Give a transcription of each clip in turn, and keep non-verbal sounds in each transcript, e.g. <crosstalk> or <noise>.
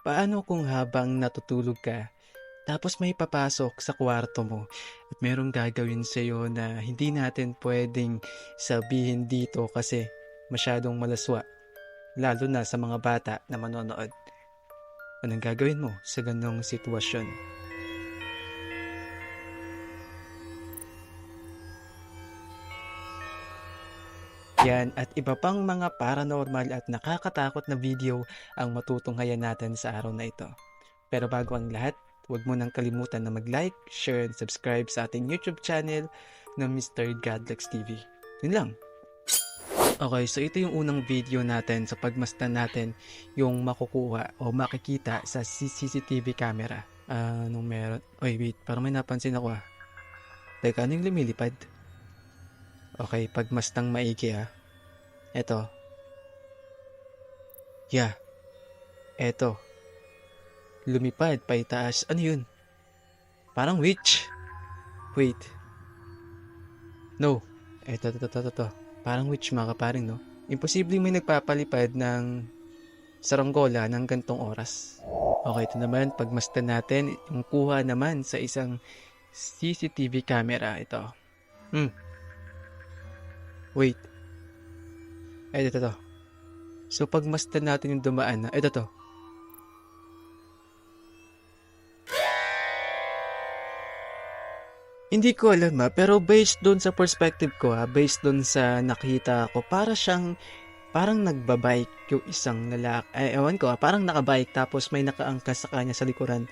Paano kung habang natutulog ka, tapos may papasok sa kwarto mo at merong gagawin sa'yo na hindi natin pwedeng sabihin dito kasi masyadong malaswa, lalo na sa mga bata na manonood. Anong gagawin mo sa ganong sitwasyon? Yan at iba pang mga paranormal at nakakatakot na video ang matutunghayan natin sa araw na ito. Pero bago ang lahat, huwag mo nang kalimutan na mag-like, share, and subscribe sa ating YouTube channel na Mr. Godlex TV. Yun lang. Okay, so ito yung unang video natin sa pagmasdan natin yung makukuha o makikita sa CCTV camera. Ah, nung meron... Oy, wait, parang may napansin ako ah. Teka, ano yung lumilipad? Okay, pagmastang maigi ah. Eto. Yeah. Eto. Lumipad pa itaas. Ano yun? Parang witch. Wait. No. Eto, eto, eto, eto. Parang witch mga kaparing, no? Imposible may nagpapalipad ng saranggola ng gantong oras. Okay, ito naman, pagmasdan natin, yung kuha naman sa isang CCTV camera. Ito. Hmm. Wait. Ay, ito to. So, pagmasdan natin yung dumaan na, ito to. Hindi ko alam ha, pero based doon sa perspective ko ha, based doon sa nakita ko, para siyang, parang nagbabike yung isang lalaki. Ay, ewan ko ha, parang nakabike tapos may nakaangkas sa kanya sa likuran.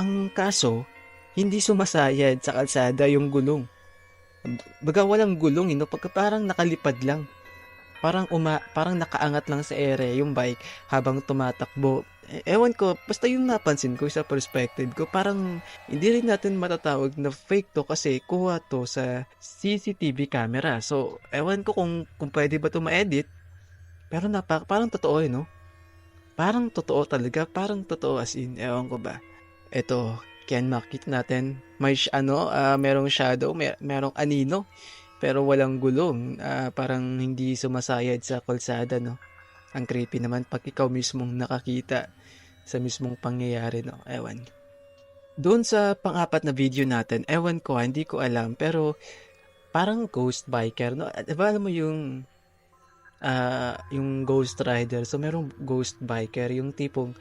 Ang kaso, hindi sumasayad sa kalsada yung gulong. Baga walang gulong, eh, no? Pagka parang nakalipad lang. Parang uma, parang nakaangat lang sa ere yung bike habang tumatakbo. E- ewan ko, basta yung napansin ko sa perspective ko, parang hindi rin natin matatawag na fake to kasi kuha to sa CCTV camera. So, ewan ko kung, kung pwede ba to ma-edit. Pero napa, parang totoo eh, no? Parang totoo talaga, parang totoo as in, ewan ko ba. Ito, kaya makita natin, may ano, ah, merong shadow, mer merong anino, pero walang gulong. Ah, parang hindi sumasayad sa kalsada, no? Ang creepy naman pag ikaw mismong nakakita sa mismong pangyayari, no? Ewan. Doon sa pang-apat na video natin, ewan ko, hindi ko alam, pero parang ghost biker, no? Diba alam mo yung ah, yung ghost rider. So, merong ghost biker, yung tipong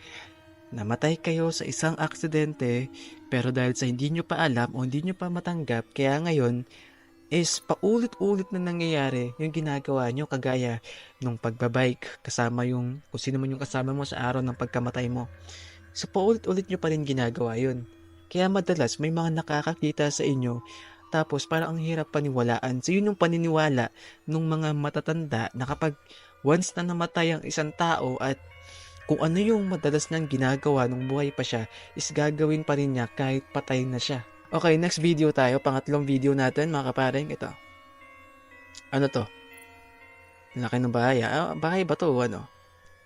namatay kayo sa isang aksidente, pero dahil sa hindi nyo pa alam o hindi nyo pa matanggap, kaya ngayon, is paulit-ulit na nangyayari yung ginagawa nyo kagaya nung pagbabike kasama yung kung sino man yung kasama mo sa araw ng pagkamatay mo. So paulit-ulit nyo pa rin ginagawa yun. Kaya madalas may mga nakakakita sa inyo tapos parang ang hirap paniwalaan. So yun yung paniniwala ng mga matatanda na kapag once na namatay ang isang tao at kung ano yung madalas niyang ginagawa nung buhay pa siya is gagawin pa rin niya kahit patay na siya. Okay, next video tayo. Pangatlong video natin, mga kaparing. Ito. Ano to? Laki ng bahay. Ah, bahay ba to? Ano?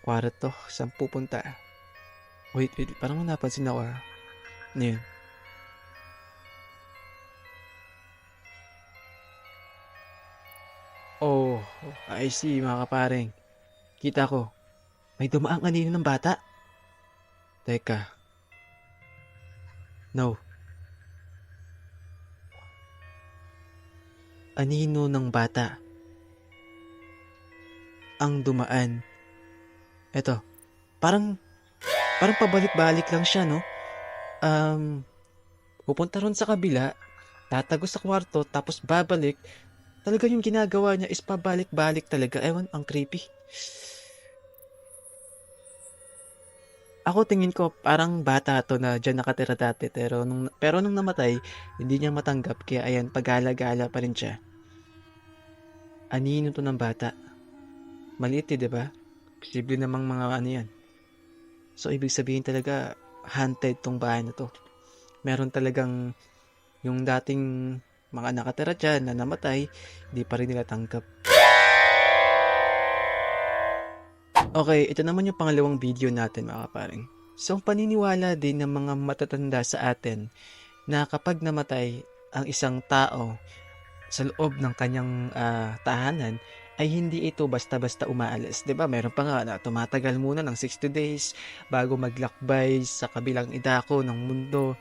Kwarto. Saan pupunta? Wait, wait. Parang napansin ako ah. Ano yun? Oh, I see mga kaparing. Kita ko. May dumaang anino ng bata. Teka. No. Anino ng bata. Ang dumaan. Eto. Parang, parang pabalik-balik lang siya, no? Um, pupunta ron sa kabila, tatago sa kwarto, tapos babalik. Talaga yung ginagawa niya is pabalik-balik talaga. Ewan, ang creepy. Ako tingin ko parang bata to na dyan nakatira dati pero nung, pero nung namatay hindi niya matanggap kaya ayan pagala-gala pa rin siya. Anino to ng bata? Maliit eh, di ba? Posible namang mga ano yan. So ibig sabihin talaga haunted tong bahay na to. Meron talagang yung dating mga nakatira dyan na namatay, hindi pa rin nila tanggap. Okay, ito naman yung pangalawang video natin mga kaparing. So, paniniwala din ng mga matatanda sa atin na kapag namatay ang isang tao sa loob ng kanyang ah, tahanan ay hindi ito basta-basta umaalis. ba? Meron pa nga na tumatagal muna ng 60 days bago maglakbay sa kabilang idako ng mundo.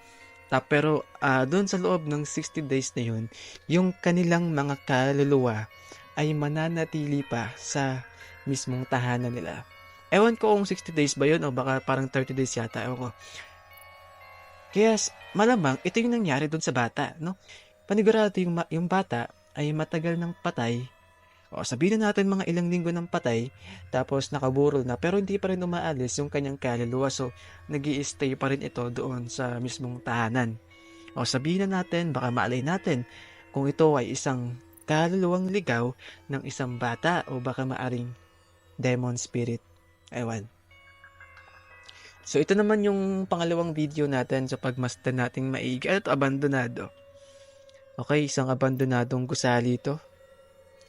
Ta pero ah, doon sa loob ng 60 days na yun, yung kanilang mga kaluluwa ay mananatili pa sa mismong tahanan nila. Ewan ko kung 60 days ba yun o baka parang 30 days yata. Ewan ko. Kaya malamang ito yung nangyari doon sa bata, no? Panigurado yung, ma- yung bata ay matagal ng patay. O sabihin na natin mga ilang linggo ng patay, tapos nakaburol na, pero hindi pa rin umaalis yung kanyang kaluluwa. So, nag stay pa rin ito doon sa mismong tahanan. O sabihin na natin, baka maalay natin, kung ito ay isang kaluluwang ligaw ng isang bata o baka maaring demon spirit. Ewan. So, ito naman yung pangalawang video natin sa pagmasdan nating maigi. Ano to? Abandonado. Okay, isang abandonadong gusali to.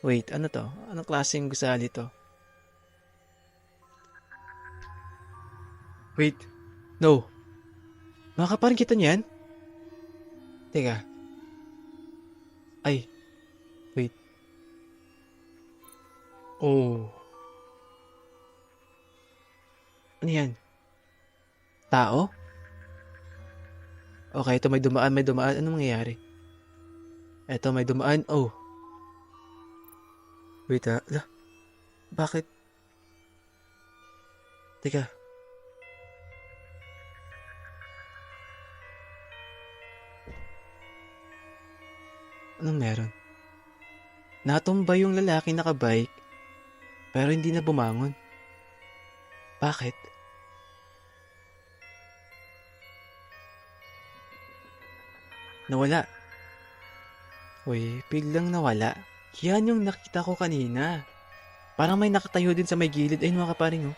Wait, ano to? Anong klaseng gusali to? Wait. No. Makakaparin kita niyan? Teka. Ay. Wait. Oh. Ano yan? Tao? Okay, ito may dumaan, may dumaan. Anong mangyayari? Ito may dumaan. Oh. Wait ah. Ala, bakit? Teka. Anong meron? Natumba yung lalaki nakabike, pero hindi na bumangon. Bakit? Nawala. Uy, biglang nawala. Yan yung nakita ko kanina. Parang may nakatayo din sa may gilid. Ayun mga kaparing oh.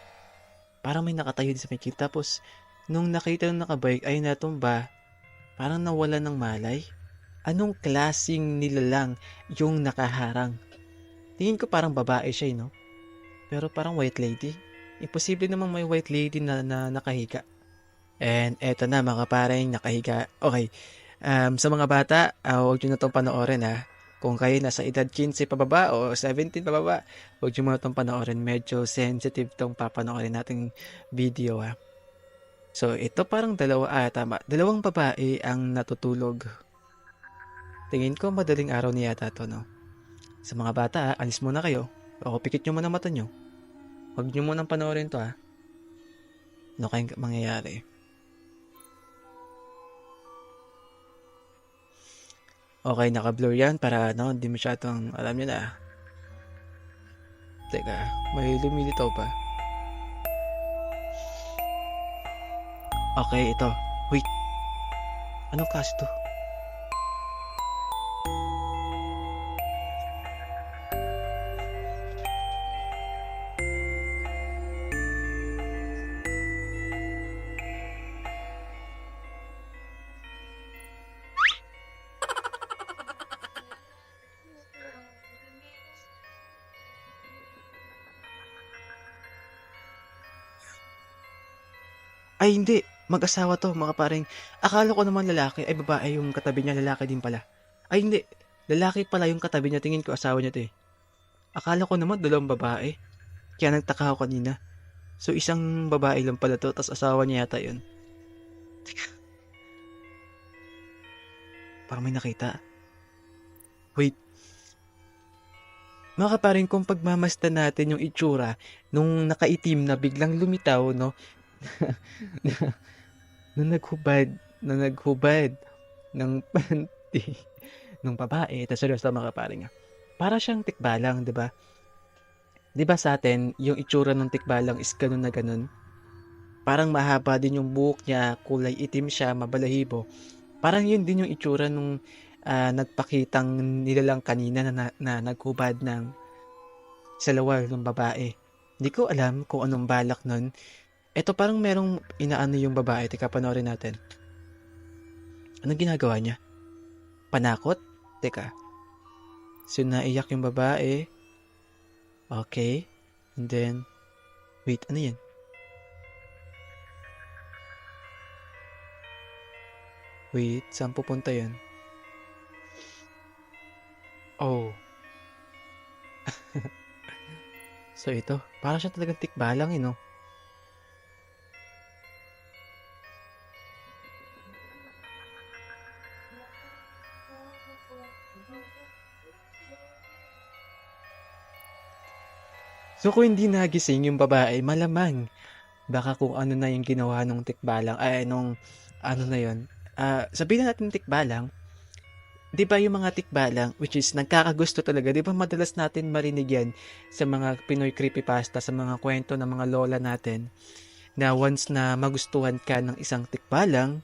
Parang may nakatayo din sa may gilid. Tapos, nung nakita ng nakabike ay natumba, parang nawala ng malay. Anong klasing nilalang yung nakaharang? Tingin ko parang babae siya, eh, no? Pero parang white lady. Imposible namang may white lady na, na nakahiga. And eto na mga pareng nakahiga. Okay. Um, sa mga bata, uh, huwag nyo na itong panoorin ha. Kung kayo nasa edad 15 pababa o 17 pababa, huwag nyo muna itong panoorin. Medyo sensitive itong papanoorin nating video ha. So, ito parang dalawa, ah, tama. Dalawang babae ang natutulog. Tingin ko madaling araw niya yata to, no? Sa mga bata, ah, alis muna kayo. O, pikit nyo muna mata nyo. Huwag nyo munang panoorin to, ha? Ano kayang mangyayari? Okay, naka-blur yan para ano, hindi masyadong alam nyo na. Teka, may lumilitaw pa. Okay, ito. Wait. Anong kasi to? Ay, hindi. Mag-asawa to, mga paring. Akala ko naman lalaki, ay babae yung katabi niya, lalaki din pala. Ay, hindi. Lalaki pala yung katabi niya, tingin ko asawa niya to eh. Akala ko naman dalawang babae. Kaya nagtaka ako kanina. So, isang babae lang pala to, tapos asawa niya yata yun. Teka. Parang may nakita. Wait. Mga kaparing, kung pagmamasdan natin yung itsura nung nakaitim na biglang lumitaw, no? <laughs> na naghubad, na naghubad ng panty ng babae, ito seryoso mga kaparing. Para siyang tikbalang, 'di ba? 'Di ba sa atin, yung itsura ng tikbalang is ganun na ganun? Parang mahaba din yung buhok niya, kulay itim siya, mabalahibo. Parang yun din yung itsura nung ah, nagpakitang nilalang kanina na, na, na naghubad ng salawal ng babae. Hindi ko alam kung anong balak nun. Ito parang merong inaano yung babae. Teka, panoorin natin. Anong ginagawa niya? Panakot? Teka. So, naiyak yung babae. Okay. And then, wait, ano yan? Wait, saan pupunta yan? Oh. <laughs> So ito, para siya talagang tikbalang eh, no? So kung hindi nagising yung babae, malamang. Baka kung ano na yung ginawa nung tikbalang, ay nung ano na yun, ah, sabihin na natin tikbalang, 'di ba yung mga tikbalang which is nagkakagusto talaga, 'di ba madalas natin marinig yan sa mga Pinoy creepypasta, sa mga kwento ng mga lola natin na once na magustuhan ka ng isang tikbalang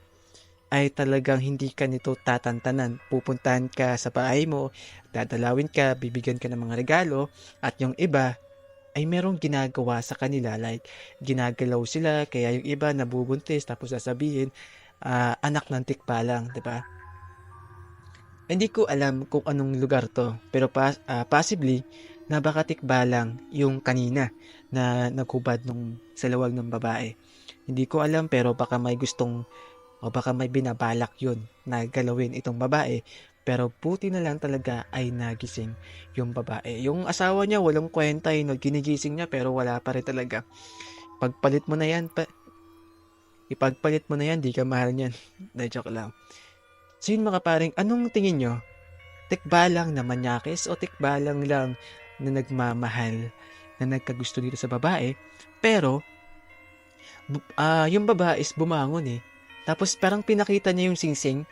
ay talagang hindi ka nito tatantanan. Pupuntahan ka sa bahay mo, dadalawin ka, bibigyan ka ng mga regalo, at yung iba ay merong ginagawa sa kanila like ginagalaw sila kaya yung iba nabubuntis tapos sasabihin ah, anak ng tikbalang, 'di ba? Hindi ko alam kung anong lugar to, pero pas- ah, possibly na baka tikbalang yung kanina na naghubad nung sa lawag ng babae. Hindi ko alam pero baka may gustong o baka may binabalak yun na galawin itong babae. Pero buti na lang talaga ay nagising yung babae. Yung asawa niya walang kwenta eh, no? ginigising niya pero wala pa rin talaga. Pagpalit mo na yan, pa, ipagpalit mo na yan, di ka mahal niyan. <laughs> Na joke lang. So yun mga paring, anong tingin nyo? Tikbalang na manyakis o tikbalang lang na nagmamahal na nagkagusto dito sa babae pero ah yung babae is bumangon eh tapos parang pinakita niya yung singsing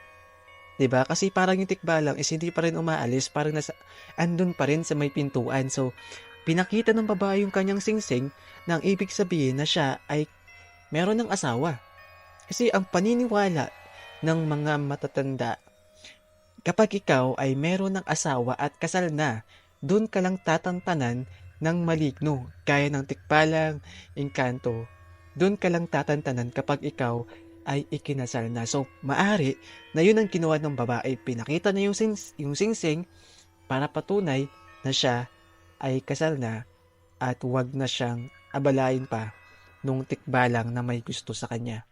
'di ba kasi parang yung tikbalang is hindi pa rin umaalis parang nasa andun pa rin sa may pintuan so pinakita ng babae yung kanyang singsing na ang ibig sabihin na siya ay meron ng asawa kasi ang paniniwala ng mga matatanda kapag ikaw ay meron ng asawa at kasal na doon ka lang tatantanan ng maligno, gaya ng tikbalang, engkanto. Doon ka lang tatantanan kapag ikaw ay ikinasal na. So, maari na yun ang ginawa ng babae. Pinakita na yung, sings, yung singsing para patunay na siya ay kasal na at wag na siyang abalain pa nung tikbalang na may gusto sa kanya.